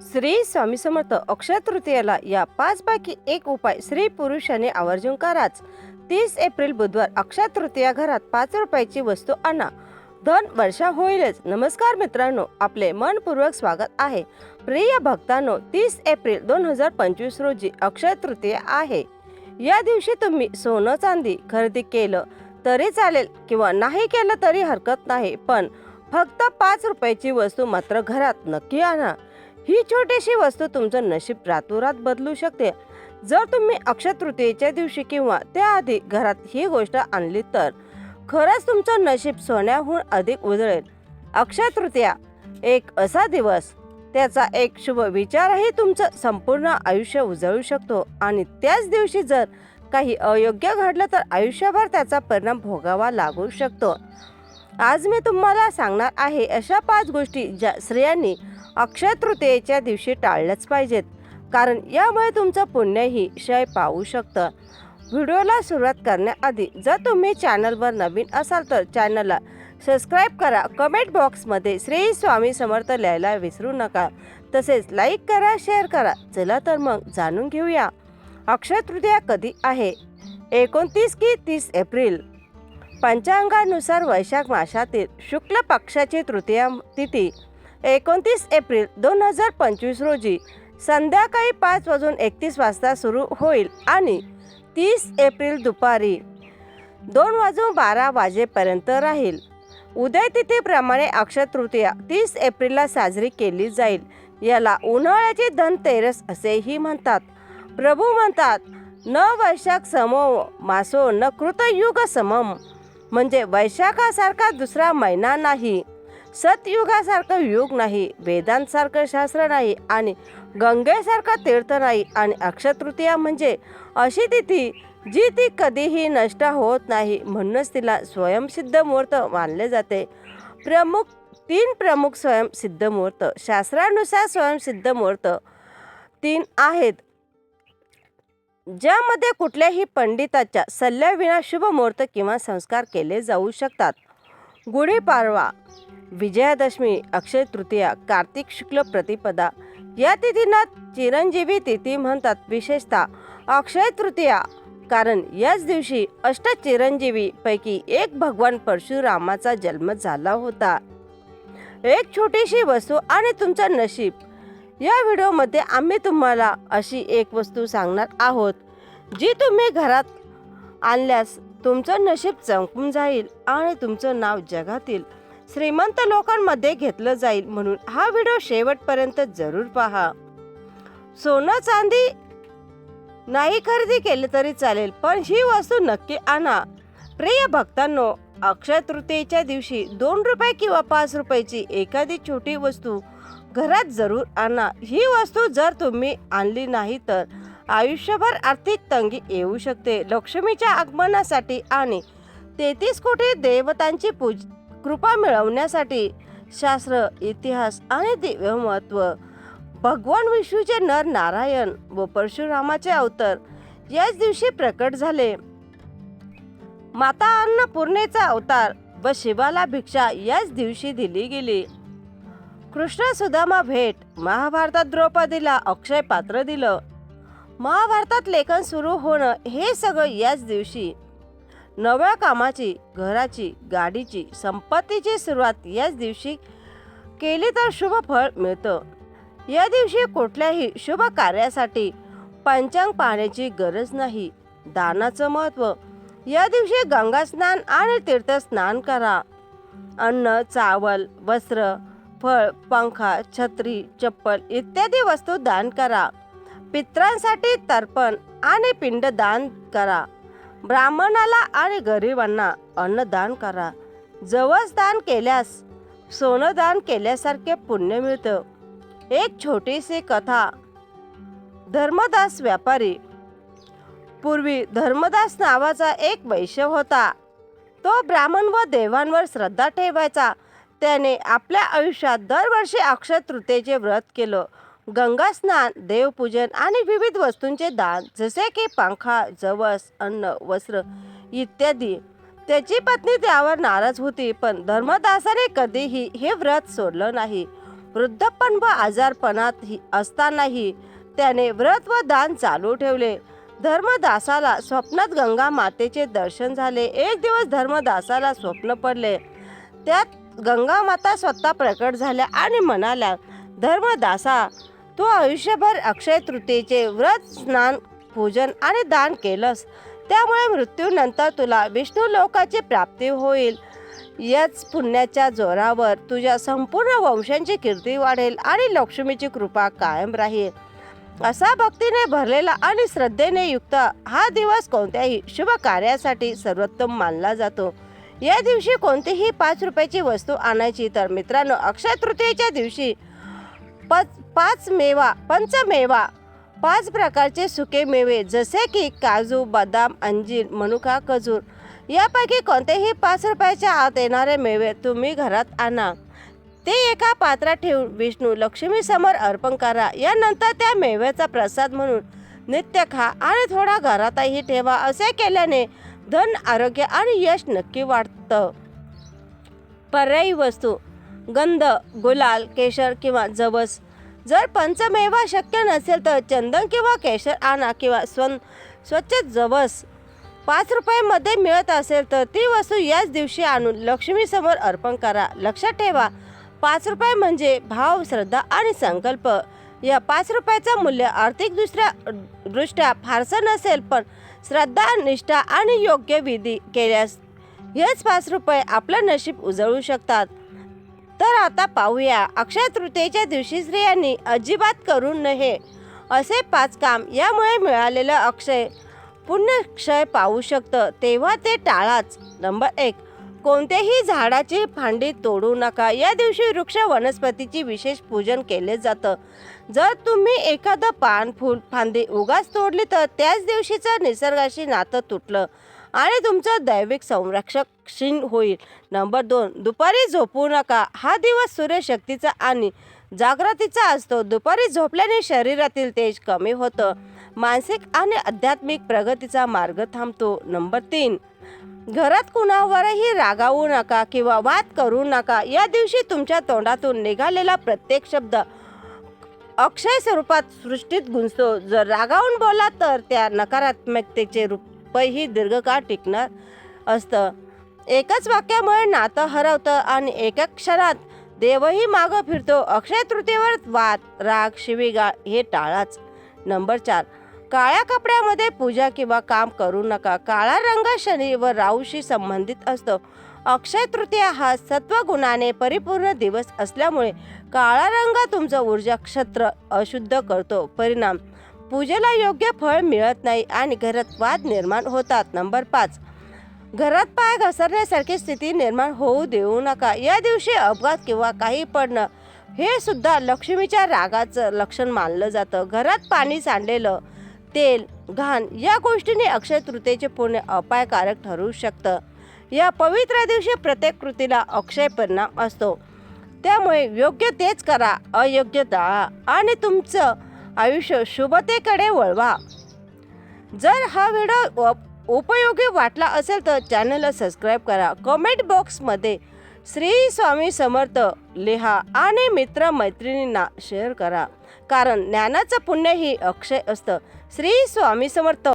श्री स्वामी समर्थ अक्षय तृतीयाला या पाच पैकी एक उपाय स्त्री पुरुषाने आवर्जून कराच. तीस एप्रिल बुधवार अक्षय तृतीया घरात पाच रुपयाची वस्तू आणा. धन वर्षा होईलच. नमस्कार मित्रांनो आपले मनपूर्वक स्वागत आहे. प्रिय भक्तांनो तीस एप्रिल दोन हजार पंचवीस रोजी अक्षय तृतीया आहे. या दिवशी तुम्ही सोनं चांदी खरेदी केलं तरी चालेल किंवा नाही केलं तरी हरकत नाही पण फक्त पाच रुपयाची वस्तू मात्र घरात नक्की आणा. ही छोटीशी वस्तू तुमचं नशीब रातोरात बदलू शकते. जर तुम्ही अक्षय तृतीयेच्या दिवशी किंवा त्याआधी घरात ही गोष्ट आणली तर खरंच तुमचं नशीब सोन्याहून अधिक उजळेल. अक्षय तृतीया एक असा दिवस त्याचा एक शुभ विचारही तुमचं संपूर्ण आयुष्य उजळू शकतो आणि त्याच दिवशी जर काही अयोग्य घडलं तर आयुष्यभर त्याचा परिणाम भोगावा लागू शकतो. आज मी तुम्हाला सांगणार आहे अशा पाच गोष्टी ज्या स्त्रियांनी अक्षय तृतीयेच्या दिवशी टाळल्याच पाहिजेत. कारण यामुळे तुमचं पुण्यही क्षय पाहू शकतं. व्हिडिओला सुरुवात करण्याआधी जर तुम्ही चॅनलवर नवीन असाल तर चॅनलला सबस्क्राईब करा. कमेंट बॉक्समध्ये श्री स्वामी समर्थ लिहायला विसरू नका. तसेच लाईक करा शेअर करा. चला तर मग जाणून घेऊया. अक्षय तृतीया कधी आहे? एकोणतीस की तीस एप्रिल? पंचांगानुसार वैशाख मासातील शुक्ल पक्षाची तृतीया तिथी एकोणतीस एप्रिल दोन हजार पंचवीस रोजी संध्याकाळी पाच वाजून एकतीस वाजता सुरू होईल आणि तीस एप्रिल दुपारी दोन वाजून बारा वाजेपर्यंत राहील. उदय तिथीप्रमाणे अक्षय तृतीया तीस एप्रिलला साजरी केली जाईल. याला उन्हाळ्याचे धनतेरस असेही म्हणतात. प्रभू म्हणतात न वैशाख समो मासो न कृतयुग समम. म्हणजे वैशाखासारखा दुसरा महिना नाही. सतयुगासारखं युग नाही वेदांसारखं शास्त्र नाही आणि गंगेसारखं तीर्थ नाही आणि अक्षतृतीया म्हणजे अशी तिथी जी ती कधीही नष्ट होत नाही म्हणूनच तिला स्वयंसिद्ध मुहूर्त मानले जाते. प्रमुख तीन प्रमुख स्वयंसिद्ध मुहूर्त शास्त्रानुसार स्वयंसिद्ध मुहूर्त तीन आहेत. ज्यामध्ये कुठल्याही पंडिताच्या सल्ल्याविना शुभमुहूर्त किंवा संस्कार केले जाऊ शकतात. गुढीपाडवा विजयादशमी अक्षय तृतीया कार्तिक शुक्ल प्रतिपदा या तिथींना चिरंजीवी तिथी म्हणतात. विशेषतः अक्षय तृतीया कारण याच दिवशी अष्ट पैकी एक भगवान परशुरामाचा जन्म झाला होता. एक छोटीशी वस्तू आणि तुमचं नशीब या व्हिडिओमध्ये आम्ही तुम्हाला अशी एक वस्तू सांगणार आहोत जी तुम्ही घरात आणल्यास तुमचं नशीब चमकून जाईल आणि तुमचं नाव जगातील श्रीमंत लोकांमध्ये घेतलं जाईल म्हणून हा व्हिडिओ शेवटपर्यंत जरूर पहा. सोनं चांदी नाही खरेदी केले तरी चालेल पण ही वस्तू नक्की आणा. प्रिय भक्तांनो अक्षय तृतीयेच्या दिवशी दोन रुपये किंवा पाच रुपयाची एखादी छोटी वस्तू घरात जरूर आणा. ही वस्तू जर तुम्ही आणली नाही तर आयुष्यभर आर्थिक तंगी येऊ शकते. लक्ष्मीच्या आगमनासाठी आणि तेहतीस कोटी देवतांची पूज कृपा मिळवण्यासाठी शास्त्र इतिहास आणि दिव्य महत्त्व भगवान विष्णूचे नर नारायण व परशुरामाचे अवतार याच दिवशी प्रकट झाले. माता अन्नपूर्णेचा अवतार व शिवाला भिक्षा याच दिवशी दिली गेली. कृष्ण सुदामा भेट. महाभारतात द्रौपदीला अक्षय पात्र दिलं. महाभारतात लेखन सुरू होणं हे सगळं याच दिवशी. नव्या कामाची घराची गाडीची संपत्तीची सुरुवात याच दिवशी केली तर शुभ फळ मिळतं. या दिवशी कुठल्याही शुभ कार्यासाठी पंचांग पाहण्याची गरज नाही. दानाचं महत्त्व. या दिवशी गंगा स्नान आणि तीर्थस्नान करा. अन्न चावल वस्त्र फळ पंखा छत्री चप्पल इत्यादी वस्तू दान करा. पित्रांसाठी तर्पण आणि पिंड दान करा. ब्राह्मणाला आणि गरिबांना अन्नदान करा. जवस दान केल्यास सोनं दान केल्यासारखे पुण्य मिळतं. एक छोटीशी कथा. धर्मदास व्यापारी. पूर्वी धर्मदास नावाचा एक वैश्य होता. तो ब्राह्मण व देवांवर श्रद्धा ठेवायचा. त्याने आपल्या आयुष्यात दरवर्षी अक्षय तृतीयेचे व्रत केलं. गंगा स्नान देवपूजन आणि विविध वस्तूंचे दान जसे की पंखा जवस अन्न वस्त्र इत्यादी. त्याची पत्नी त्यावर नाराज होती पण धर्मदासाने कधीही हे व्रत सोडलं नाही. वृद्धपण व आजारपणात ही असतानाही त्याने व्रत व दान चालू ठेवले. धर्मदासाला स्वप्नात गंगा मातेचे दर्शन झाले. एक दिवस धर्मदासाला स्वप्न पडले. त्यात गंगा माता स्वतः प्रकट झाल्या आणि म्हणाल्या धर्मदासा तू आयुष्यभर अक्षय तृतीयेचे व्रत स्नान पूजन आणि दान केलंस. त्यामुळे मृत्यूनंतर तुला विष्णू लोकाची प्राप्ती होईल. याच पुण्याच्या जोरावर तुझ्या संपूर्ण वंशांची कीर्ती वाढेल आणि लक्ष्मीची कृपा कायम राहील. असा भक्तीने भरलेला आणि श्रद्धेने युक्त हा दिवस कोणत्याही शुभ कार्यासाठी सर्वोत्तम मानला जातो. या दिवशी कोणतीही पाच रुपयाची वस्तू आणायची तर मित्रांनो अक्षय तृतीयेच्या दिवशी पच पाच मेवा पंचमेवा पाच प्रकारचे सुके मेवे जसे की काजू बदाम अंजीर मनुका खजूर यापैकी कोणतेही पाच रुपयाच्या आत येणारे मेवे तुम्ही घरात आणा. ते एका पात्रात ठेवून विष्णू लक्ष्मीसमोर अर्पण करा. यानंतर त्या मेव्याचा प्रसाद म्हणून नित्य खा आणि थोडा घरातही ठेवा असे केल्याने धन आरोग्य आणि यश नक्की वाढतं. पर्यायी वस्तू गंध गुलाल केशर किंवा जवस. जर पंचमेवा शक्य नसेल तर चंदन किंवा केशर आणा किंवा स्वन स्वच्छ जवस. पाच रुपयामध्ये मिळत असेल तर ती वस्तू याच दिवशी आणून लक्ष्मीसमोर अर्पण करा. लक्षात ठेवा पाच रुपये म्हणजे भाव श्रद्धा आणि संकल्प. या पाच रुपयाचं मूल्य आर्थिकदृष्ट्या दृष्ट्या फारसं नसेल पण श्रद्धा निष्ठा आणि योग्य विधी केल्यास हेच पाच रुपये आपलं नशीब उजळू शकतात. तर आता पाहूया. अक्षय तृतीयेच्या दिवशी स्त्रियांनी अजिबात करू नये असे पाच काम यामुळे मिळालेलं अक्षय पुण्यक्षय पाहू शकतं. तेव्हा ते टाळाच. नंबर एक कोणत्याही झाडाची फांदी तोडू नका. या दिवशी वृक्ष वनस्पतीची विशेष पूजन केले जातं. जर तुम्ही एखादं पान फूल फांदी उगाच तोडली तर त्याच दिवशीचं निसर्गाशी नातं तुटलं आणि तुमचं दैविक संरक्षक क्षीण होईल. नंबर दोन दुपारी झोपू नका. हा दिवस सूर्यशक्तीचा आणि जागृतीचा असतो. दुपारी झोपल्याने शरीरातील तेज कमी होतं. मानसिक आणि आध्यात्मिक प्रगतीचा मार्ग थांबतो. नंबर तीन घरात कुणावरही रागावू नका किंवा वाद करू नका. या दिवशी तुमच्या तोंडातून निघालेला प्रत्येक शब्द अक्षय स्वरूपात सृष्टीत गुंजतो जर रागावून बोला तर त्या नकारात्मकतेचे रूपही दीर्घकाळ टिकणार असतं. एकच वाक्यामुळे नातं हरवतं आणि एका क्षणात देवही मागं फिरतो. अक्षय तृतीयेवर वाद राग शिवीगाळ हे टाळाच. नंबर चार. काळ्या कपड्यामध्ये पूजा किंवा काम करू नका. काळा रंग शनी व राहूशी संबंधित असतो. अक्षय तृतीया हा सत्वगुणाने परिपूर्ण दिवस असल्यामुळे काळा रंग तुमचं ऊर्जा क्षेत्र अशुद्ध करतो. परिणाम पूजेला योग्य फळ मिळत नाही आणि घरात वाद निर्माण होतात. नंबर पाच घरात पाय घसरण्यासारखी स्थिती निर्माण होऊ देऊ नका. या दिवशी अपघात किंवा काही पडणं हे सुद्धा लक्ष्मीच्या रागाचं लक्षण मानलं जातं. घरात पाणी सांडलेलं तेल घाण या गोष्टीने अक्षय तृतीयेचे पुण्य अपायकारक ठरू शकतं. या पवित्र दिवशी प्रत्येक कृतीला अक्षय परिणाम असतो. त्यामुळे योग्य तेच करा अयोग्य टाळा आणि तुमचं आयुष्य शुभतेकडे वळवा. जर हा व्हिडिओ उपयोगी वाटला असेल तर चॅनलला सबस्क्राईब करा. कमेंट बॉक्समध्ये श्री स्वामी समर्थ लिहा आणि मित्र मैत्रिणींना शेअर करा. कारण ज्ञानाचं पुण्य ही अक्षय असतं. श्री स्वामी समर्थ